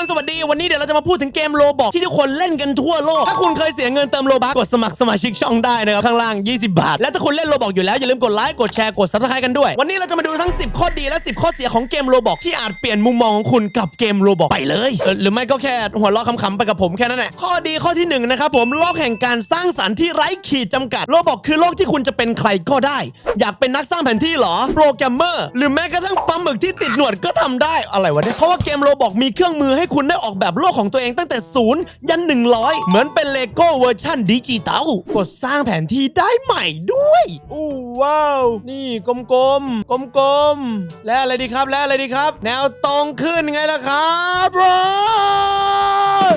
คนสวัสดีวันนี้เดี๋ยวเราจะมาพูดถึงเกมโลบอกที่ทุกคนเล่นกันทั่วโลก ถ้าคุณเคยเสียเงินเติมโลบักกดสมัครสมาชิกช่องได้นะครับข้างล่าง 20 บาท และถ้าคุณเล่นโลบอกอยู่แล้วอย่าลืมกดไลค์กดแชร์กดซับสไครต์กันด้วย วันนี้เราจะมาดูทั้ง 10 ข้อดีและ 10 ข้อเสียของเกมโลบอกที่อาจเปลี่ยนมุมมองของคุณกับเกมโลบอกไปเลยเออหรือไม่ก็แค่หัวเราะขำๆไปกับผมแค่นั้นแหละข้อดีข้อที่หนึ่งนะครับผมโลกแห่งการสร้างสรรค์ที่ไร้ขีดจำกัดโลบอกคือโลกที่คุณจะเป็นใครก็ได้ อยากเป็นนักสร้างแผนที่เหรอโปรแกรมเมอร์หรือแม้กระทั่งปลาหมึกที่ติดหนวดก็ทำได้อะไรวะเนี่ยเพราะว่าเกมโรบอกมีเครื่องมือให้คุณได้ออกแบบโลกของตัวเองตั้งแต่ศูนย์ยัน 100 เหมือนเป็นเลโก้เวอร์ชันดิจิตอลกดสร้างแผนที่ได้ใหม่ด้วยอู้ว้าว นี่กลมๆกลมๆและอะไรดีครับและอะไรดีครับ แนวตรงขึ้นไงล่ะครับบร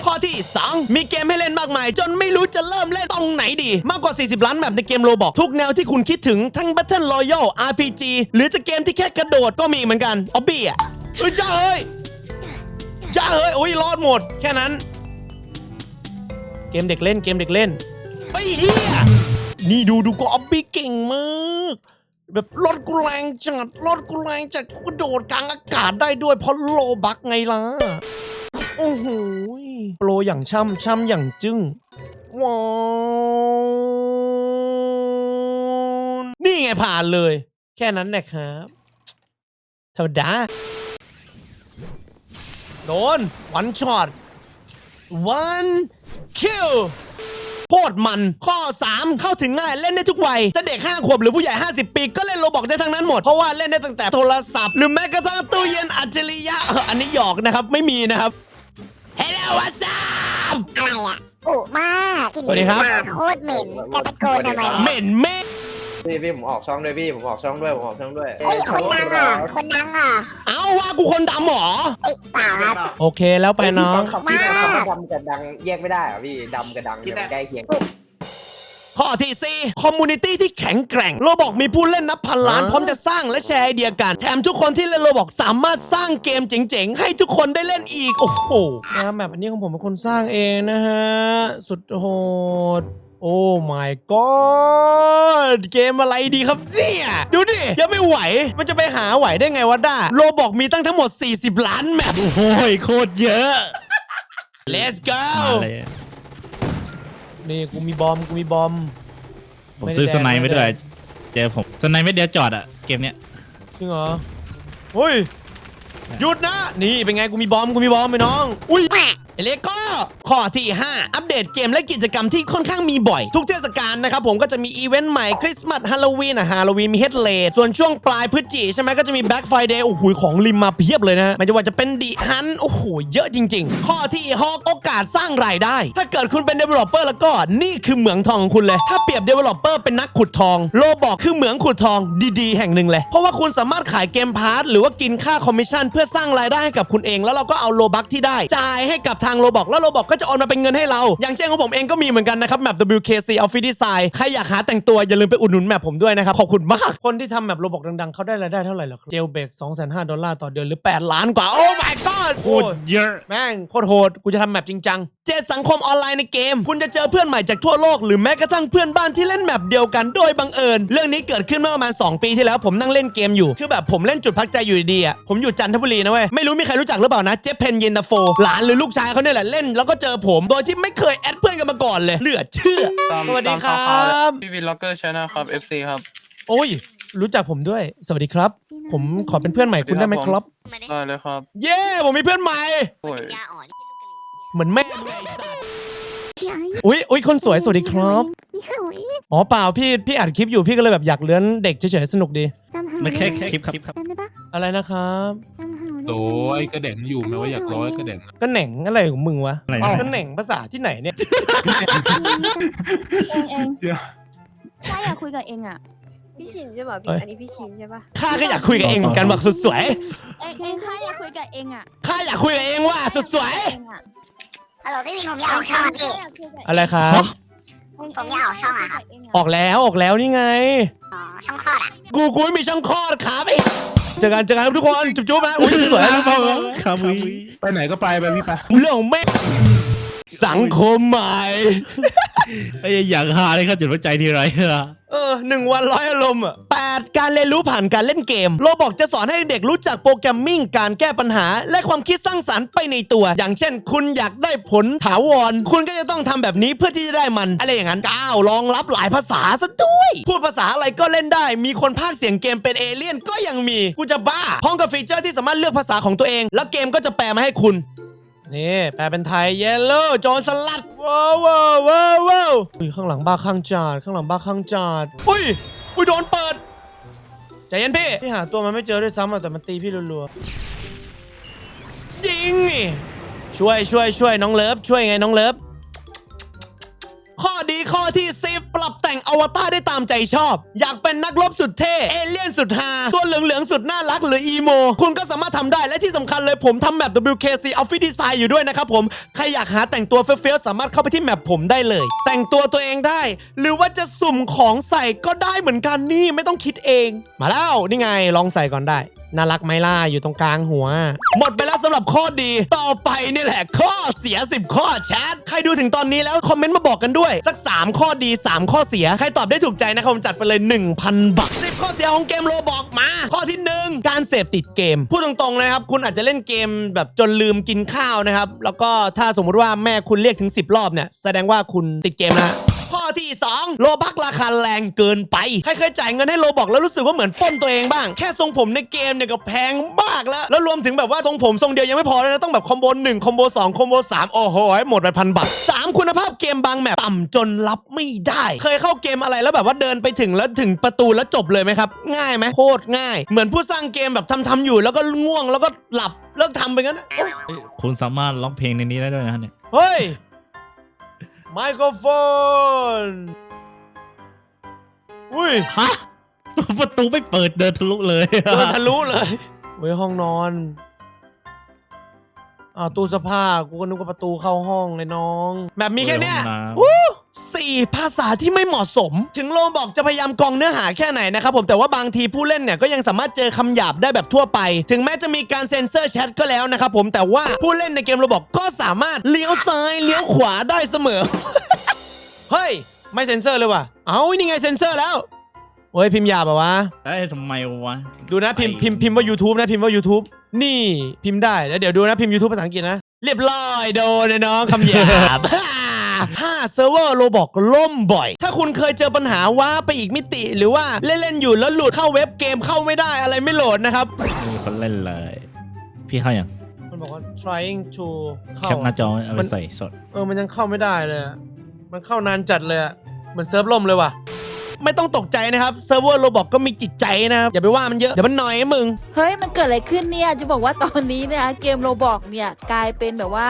ข้อที่ 2 มีเกมให้เล่นมากมาย จนไม่รู้จะเริ่มเล่นตรงไหนดี มากกว่า 40 ล้านแบบในเกมโรบอกทุกแนวที่คุณคิดถึงทั้ง Battle Royale RPG หรือจะเกมที่แค่กระโดดก็มีเหมือนกันออบบี้อะเฮ้ยจ้าเฮ้ย จ้าเฮ้ยโอ้ยรอดหมด แค่นั้น เกมเด็กเล่นเกมเด็กเล่นไอ้เฮียนี่ดูดูก็ออบบี้เก่งมากแบบรถกูแรงจัดรถกูแรงจัดกูกระโดดกลางอากาศได้ด้วยเพราะโลบักไงล่ะ โอ้โหโปรอย่างช่ำช่ำอย่างจึ้งว้าวนี่ไงผ่านเลย แค่นั้นแหละครับธรรมดา โดนวันช็อตวันคิวโคตรมัน ข้อ 3 เข้าถึงง่ายเล่นได้ทุกวัย จะเด็ก 5 ขวบหรือผู้ใหญ่ 50 ปี ก็เล่นโลบอกได้ทั้งนั้นหมด เพราะว่าเล่นได้ตั้งแต่โทรศัพท์ หรือแม้กระทั่งตู้เย็นอัจฉริยะเอ่ออันนี้หยอกนะครับ ไม่มีนะครับ Hello what's up อะไรอะอุมากกลินสวัสดีครับ โคตรเหม็นจะตะโกนทำไมเหเนี่ยม็นเม่ พี่พี่ผมออกช่องด้วยพี่ผมออกช่องด้วยผมออกช่องด้วยเฮ้ยคนดังอะ คนดังอะเอ้าว่ากูคนดำเหรอ เอ้ยเปล่าครับโอเคแล้วไปน้องพี่ตอนคำมาว่าดำกับดังแยกไม่ได้เหรอพี่ดำกับดังเนี่ยมันใกล้เคียงข้อที่ 4 คอมมูนิตี้ที่แข็งแกร่ง โลบอกมีผู้เล่นนับพันล้านพร้อมจะสร้างและแชร์ไอเดียกัน แถมทุกคนที่เล่นโลบอกสามารถสร้างเกมเจ๋งๆ ให้ทุกคนได้เล่นอีก โอ้โหนะแบบอันนี้ของผมเป็นคนสร้างเองนะฮะ สุดโหด โอ้ my god เกมอะไรดีครับเนี่ย ดูดิ ยังไม่ไหว มันจะไปหาไหวได้ไงวะด้าโลบอกมีตั้งทั้งหมด 40 ล้านแมปโอ้ยโคตรเยอะ let's go มาเลยนี่กูมีบอมกูมีบอม ผมซื้อไม่สได้ไนด์ไม่ไม่ได้ด้วย เจอผมสไนด์ไม่เดียวจอดอะเกมเนี้ยจริงเหรอเฮ้ยหยุดนะ นี่เป็นไงกูมีบอมกูมีบอมไปน้อง อุ้ยไอ เล็กก็ข้อที่ 5 อัปเดตเกมและกิจกรรมที่ค่อนข้างมีบ่อย ทุกเทศกาลนะครับผมก็จะมีอีเวนต์ใหม่คริสต์มาสฮาโลวีนอะฮาโลวีนมีเฮดเลดส่วนช่วงปลายพฤศจิใช่ไหมก็จะมีแบ็ k ไฟเดย์โอ้โหของริมมาเพียบเลยนะไมันจะว่าจะเป็นดีฮันโอ้โหเยอะจริง ๆ ข้อที่หกโอกาสสร้างรายได้ ถ้าเกิดคุณเป็น developer แล้วก็นี่คือเหมืองทองของคุณเลย ถ้าเปรียบ developer เป็นนักขุดทองโลบอกคือเหมืองขุดทองดีๆ แห่งหนึ่งเลย เพราะว่าคุณสามารถขายเกมพาร์ทหรือว่ากินค่าคอมมิชชั่นเพื่อสร้างรายได้ให้กับคุณเองแล้วเราก็เอาโลบักที่ได้จ่ายให้กับทางโลบอกแล้วโรบอกก็จะโอนมาเป็นเงินให้เรา อย่างเช่นของผมเองก็มีเหมือนกันนะครับแมป WKC Office Design ใครอยากหาแต่งตัวอย่าลืมไปอุดหนุนแมปผมด้วยนะครับขอบคุณมากคนที่ทำแมปโลบอกดังๆเขาได้รายได้เท่าไหร่หรอเจลเบก2,500ดอลลาร์ต่อเดือนหรือ 8 ล้านกว่าโอ้ my god โคตรเยอะ แม่งโคตรโหด กูจะทำแมปจริงจัง เจดสังคมออนไลน์ในเกม คุณจะเจอเพื่อนใหม่จากทั่วโลก หรือแม้กระทั่งเพื่อนบ้านที่เล่นแมปเดียวกันโดยบังเอิญ เรื่องนี้เกิดขึ้นเมื่อประมาณ 2 ปีที่แล้วผมนั่งเล่นเกมอยู่ คือแบบผมเล่นจุดพักใจอยู่ดีๆอะ ผมอยู่จันทบุรีนะเว้ย ไม่รู้มีใครรู้จักหรือเปล่านะเจฟเพนเยนตาโฟ หลานหรือลูกชายเขาเนี่ยแหละเล่น แล้วก็เจอผมโดยที่ไม่เคยแอดเพื่อนกันมาก่อนเลย เหลือเชื่อ ตามสวัสดีคตามรัข่าวบพี่วินล็อกเกอร์ชนะครับ FC ครับ โอ้ย รู้จักผมด้วย สวัสดีครับ ผมขอเป็นเพื่อนใหม่คุณได้ไหมครับได้เลยครับ เย้ผมมีเพื่อนใหม่เหมือนแม่อุ้ยอุ้ยคนสวยสวัสดีครับอ๋อเปล่าพี่พี่อัดคลิปอยู่พี่ก็เลยแบบอยากเลื้อนเด็กเฉยๆสนุกดี จำหไม่แค่แค่คลิปครับ จำได้ปะอะไรนะครับจอ้โดยกระเด็งอยู่ไหมว่าอยากร้อยกระเด็งอะก็แหน่งอะไรของมึงวะอะไรนะ ก็แหน่งภาษาที่ไหนเนี่ย เองเองเใช่อยากคุยกับเองอะ พี่ชินใช่ป่ะเอ้ยพี่อันนี้พี่ชินใช่ป่ะข้าก็อยากคุยกับเองเหมือนกันบอกสุดสวยเองเองถ้าอยากคุยกับเองอะข้าอยากคุยกับเองว่าสุดสวย เองอะฮัลโหลพี่วินผมอยากออกช่องอะพี่ถ้าอยากคุยกับเงอะไรครับ ผมอยากออกช่องอะครับ ออกแล้วออกแล้วนี่ไง อ๋อช่องคลอดอะกูกูไม่มีช่องคลอดครับไอ้เจอกันเจอกันครับทุกคนจุ๊บๆนะอุ้ยสวยคามุยไปไหนก็ไปไปพี่ไปเรื่องของแม่สังคมใหม่ ไอ้ยอยากหาเลยครับจุดหัวใจทีไรอะ เออหนึ่งวันร้อยอารมณ์อะแปดการเรียนรู้ผ่านการเล่นเกมโลบอกจะสอนให้เด็กรู้จักโปรแกรมมิ่งการแก้ปัญหา และความคิดสร้างสรรค์ไปในตัว อย่างเช่น คุณอยากได้ผลถาวร คุณก็จะต้องทำแบบนี้เพื่อที่จะได้มัน อะไรอย่างนั้นก้าวรองรับหลายภาษาซะด้วย พูดภาษาอะไรก็เล่นได้ มีคนพากเสียงเกมเป็นเอเลี่ยนก็ยังมีกูจะบ้าพร้อมกับฟีเจอร์ที่สามารถเลือกภาษาของตัวเอง แล้วเกมก็จะแปลมาให้คุณ นี่แปลเป็นไทยเยลโล่โจรสลัดว้าวว้าวว้าวว้าวอุ้ยข้างหลังบ้าข้างจาดข้างหลังบ้าข้างจาดอุ้ยอุ้ยโดนเปิดใจเย็นพี่พี่หาตัวมันไม่เจอด้วยซ้ำอะแต่มันตีพี่รัวๆยิงนี่ช่วยช่วยช่วยน้องเลิฟช่วยไงน้องเลิฟข้อดีข้อที่10 ปรับแต่งอวตารได้ตามใจชอบ อยากเป็นนักรบสุดเท่ เอเลี่ยนสุดฮาตัวเหลืองๆสุดน่ารักหรืออีโม คุณก็สามารถทำได้และที่สำคัญเลยผมทำแมป WKC Office Design อยู่ด้วยนะครับผม ใครอยากหาแต่งตัวเฟี้ยวๆสามารถเข้าไปที่แมปผมได้เลย แต่งตัวตัวเองได้ หรือว่าจะสุ่มของใส่ก็ได้เหมือนกันนี่ไม่ต้องคิดเอง มาแล้วนี่ไงลองใส่ก่อนได้น่ารักไหมล่ะอยู่ตรงกลางหัว หมดไปแล้ว หรับข้อดี ต่อไปนี่แหละ ข้อเสีย 10 ข้อแชทใครดูถึงตอนนี้แล้วคอมเมนต์มาบอกกันด้วย สัก 3 ข้อดี 3 ข้อเสีย ใครตอบได้ถูกใจนะครับผมจัดไปเลย 1,000บาท10 ข้อเสียของเกมโลบอกมา ข้อที่ 1 การเสพติดเกม พูดตรงๆนะครับ คุณอาจจะเล่นเกมแบบจนลืมกินข้าวนะครับ แล้วก็ถ้าสมมุติว่าแม่คุณเรียกถึง 10 รอบเนี่ยแสดงว่าคุณติดเกมนะข้อที่ 2 โลบักราคาแรงเกินไป ใครเคยจ่ายเงินให้โลบอกแล้วรู้สึกว่าเหมือนป้นตัวเองบ้าง แค่ทรงผมในเกมเนี่ยก็แพงมากแล้ว แล้วรวมถึงแบบว่าทรงผมทรงเดียวยังไม่พอเลยนะ ต้องแบบคอมโบ1คอมโบ2คอมโบ3โอ้โหหมดไปพันบาท3คุณภาพเกมบางแมปต่ำจนรับไม่ได้ เคยเข้าเกมอะไรแล้วแบบว่าเดินไปถึงแล้วถึงประตูแล้วจบเลยไหมครับ ง่ายไหมโคตรง่าย เหมือนผู้สร้างเกมแบบทำทำๆอยู่ แล้วก็ง่วงแล้วก็หลับเลิกทำไปงั้นโอ๊ยคุณสามารถร้องเพลงในนี้ได้ด้วยนะเนี่ยเฮ้ยไมโครโฟนอุ้ยฮะประตูไม่เปิดเดินทะลุเลยเดินทะลุเลยเว้ยห้องนอน อ้าวตู้เสื้อผ้ากูก็นึกว่าประตูเข้าห้องไอ้น้อง แบบมีแค่เนี้ยห้องน้ำวู้สี่ภาษาที่ไม่เหมาะสม ถึงโลบอกจะพยายามกรองเนื้อหาแค่ไหนนะครับผมแต่ว่าบางทีผู้เล่นเนี่ยก็ยังสามารถเจอคำหยาบได้แบบทั่วไป ถึงแม้จะมีการเซ็นเซอร์แชทก็แล้วนะครับผมแต่ว่าผู้เล่นในเกมโรบอกก็สามารถเลี้ยวซ้ายเลี้ยวขวาได้เสมอ เฮ้ย ไม่เซ็นเซอร์เลยว่ะ เอานี่ไงเซ็นเซอร์แล้วเฮ้ยพิมพ์หยาบอะวะ เอ้ยทำไมวะ ดูนะพิมพ์ไอ้พิมพ์พิมพ์ว่า YouTube นะพิมพ์ว่า YouTube นี่พิมพ์ได้แล้วเดี๋ยวดูนะพิมพ์ YouTube ภาษาอังกฤษนะ เรียบร้อยโดนเลยน้องคำหยาบห้าเซิร์ฟเวอร์โรบอกล่มบ่อย ถ้าคุณเคยเจอปัญหาว่าไปอีกมิติ หรือว่าเล่น ๆ อยู่แล้วหลุดเข้าเว็บเกมเข้าไม่ได้อะไรไม่โหลดนะครับ ไม่มีคนเล่นเลย พี่เข้าอย่างมันบอกว่า trying to เข้า แคปหน้าจอเอามัไปนใส่สด เออ มันยังเข้าไม่ได้เลยอะมันเข้านานจัดเลยอะเหมือนเซิร์ฟล่มเลยว่ะ ไม่ต้องตกใจนะครับเซิร์ฟเวอร์โรบอกก็มีจิตใจนะครับอย่าไปว่ามันเยอะเดี๋ยวมันหน่อยให้มึง เฮ้ย มันเกิดอะไรขึ้นเนี่ย จะบอกว่าตอนนี้เนี่ยเกมโรบอกเนี่ยกลายเป็นแบบว่า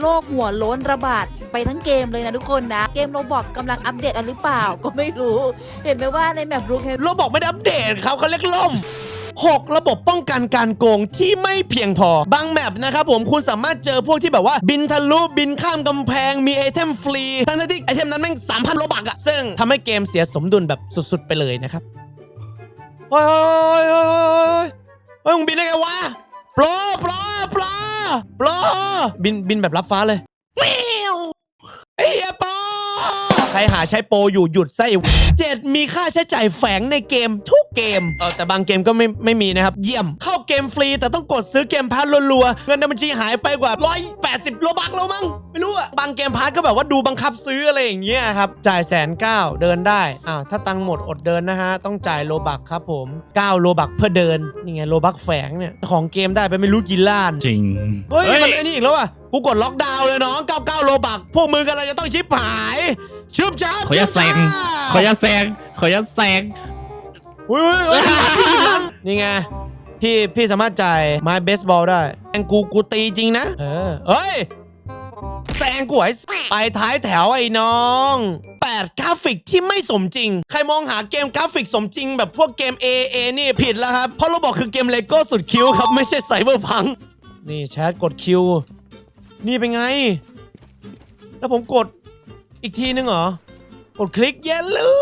โรคหัวโล้นระบาดไปทั้งเกมเลยนะทุกคนนะ เกมโรบอกกำลังอัปเดตอะไรหรือเปล่าก็ไม่รู้ เห็นไหมว่าในแมปรูเคโรบอกไม่ได้อัปเดตครับเขาเรียกล่ม 6 ระบบป้องกันการโกงที่ไม่เพียงพอบางแมปนะครับผมคุณสามารถเจอพวกที่แบบว่าบินทะลุบินข้ามกำแพงมีไอเทมฟรีทั้งที่ไอเทมนั้นแม่งสามพันโลบักอะซึ่งทำให้เกมเสียสมดุลแบบสุดๆไปเลยนะครับเฮ้ยเฮ้ยเฮ้ยเฮ้ยมึงบินได้ไงวะโปรโปรโปรโปรบินบินแบบรับฟ้าเลย ใครหาใช้โปรอยู่หยุดไส้เจ็ดมีค่าใช้จ่ายแฝงในเกมทุกเกมเออแต่บางเกมก็ไม่ไม่มีนะครับ เยี่ยม เข้าเกมฟรีแต่ต้องกดซื้อเกมพาร์ทรัวๆเงินในบัญชีหายไปกว่า 180โลบักแล้วมั้งไม่รู้อะบางเกมพาร์ทก็แบบว่าดูบังคับซื้ออะไรอย่างเงี้ยครับจ่ายแสนเก้าเดินได้อ้าวถ้าตังค์หมดอดเดินนะฮะต้องจ่ายโลบักครับผม9โลบักเพื่อเดินนี่ไงโลบักแฝงเนี่ยของเกมได้ไปไม่รู้กี่ล้านจริงเฮ้ยมันไอ้นี่อีกแล้วอะกูกดล็อกดาวน์เลยน้อง99โลบักพวกมึงกันเลยจะต้องชิบหาย ชุบชับขออย่าแซงขออย่าแซงขออย่าแซงเฮ้ยเฮ้ยเฮ้ยนี่ไงพี่พี่สามารถจ่ายไม้เบสบอลได้แซงกูกูตีจริงนะเออเฮ้ยแซงกูไอ้ไปท้ายแถวไอ้น้อง8กราฟิกที่ไม่สมจริง ใครมองหาเกมกราฟิกสมจริง แบบพวกเกม A A นี่ผิดแล้วครับ เพราะเราบอกคือเกมเลโก้สุดคิ้วครับ ไม่ใช่ไซเบอร์พัง นี่แชทกดคิว นี่เป็นไง แล้วผมกด อีกทีนึงเหรอกดคลิกเยลลู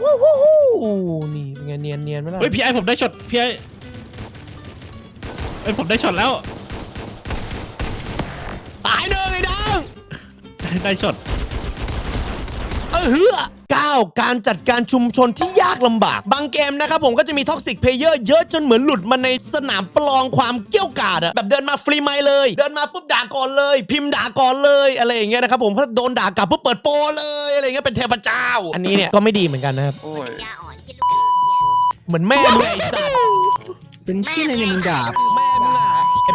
วู้วู้วู้นี่เป็นไงเนียนเนียนไหมล่ะเฮ้ยพี่ไอผมได้ช็อตพี่ไอเฮ้ยผมได้ช็อตแล้ว ตายหนึ่งไอ้ดังได้ช็อตเอเฮือ 9 การจัดการชุมชนที่ยากลำบาก บางเกมนะครับผมก็จะมีท็อกซิกเพลเยอร์เยอะจนเหมือนหลุดมาในสนามประลองความเกี้ยวกาดอะแบบเดินมาฟรีไมล์เลย เดินมาปุ๊บด่าก่อนเลย พิมพ์ด่าก่อนเลยอะไรอย่างเงี้ยนะครับผมถ้าโดนด่ากลับปุ๊บเปิดโปรเลยอะไรอย่างเงี้ยเป็นเทพเจ้า อันนี้เนี่ยก็ไม่ดีเหมือนกันนะครับโอ้ยยาอ่อนที่ลูกกระดิ่งเหี้ยเหมือนแม่มึงไอ้สัตว์เป็นชื่อในมึงด่าแม่มึงอะไอ้เ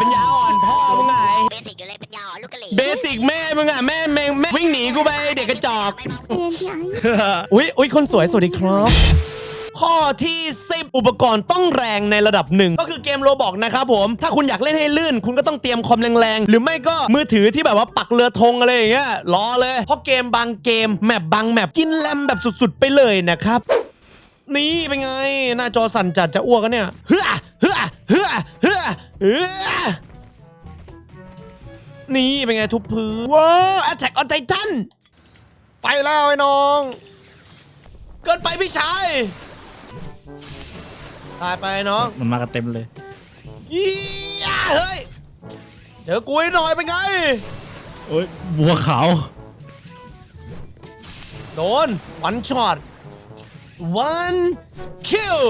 ป็นยาอ่อนพ่อมึงไงเบสิกอยู่เลยเป็นยาอ่อนลูกกระดิ่งเบสิกแม่มึงอะแม่แม่งแม่วิ่งหนีกูไปเด็กกระจอกเอ็นพี่ไอ้อุ๊ยอุ๊ยคนสวยสวัสดีครับ ข้อที่10อุปกรณ์ต้องแรงในระดับหนึ่งก็คือเกมโรบอกนะครับผม ถ้าคุณอยากเล่นให้ลื่น คุณก็ต้องเตรียมคอมแรงๆ หรือไม่ก็มือถือที่แบบว่าปักเรือธงอะไรอย่างเงี้ยรอเลย เพราะเกมบางเกม แมปบางแมปกินแรมแบบสุดๆ ไปเลยนะครับ นี่เป็นไง หน้าจอสั่นจัดจะอ้วกกันเนี่ยเฮ้อ เฮ้อเฮ้อเฮ้อเฮ้อนี่เป็นไงทุบพื้นว้าวแอตแทกออนไททันไปแล้วไอ้น้อง เกินไปพี่ชายตายไปน้องมันมากันเต็มเลยยี่ยาเฮ้ยเจอกูให้หน่อยเป็นไงโอ้ยบัวขาวโดนวันช็อต one kill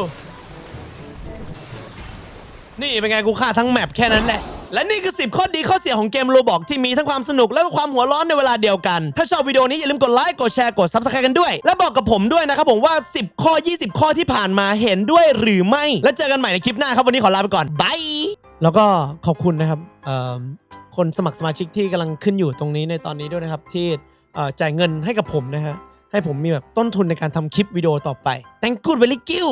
นี่เป็นไงกูฆ่าทั้งแมปแค่นั้นแหละ และนี่คือ 10 ข้อดีข้อเสียของเกมโรบอกที่มีทั้งความสนุกและก็ความหัวร้อนในเวลาเดียวกัน ถ้าชอบวิดีโอนี้อย่าลืมกดไลค์ กดแชร์ กด Subscribe กันด้วย และบอกกับผมด้วยนะครับผมว่า 10 ข้อ 20 ข้อที่ผ่านมาเห็นด้วยหรือไม่ แล้วเจอกันใหม่ในคลิปหน้าครับวันนี้ขอลาไปก่อนบายแล้วก็ขอบคุณนะครับคนสมัครสมาชิกที่กำลังขึ้นอยู่ตรงนี้ในตอนนี้ด้วยนะครับที่จ่ายเงินให้กับผมนะฮะให้ผมมีแบบต้นทุนในการทำคลิปวิดีโอต่อไป thank you very you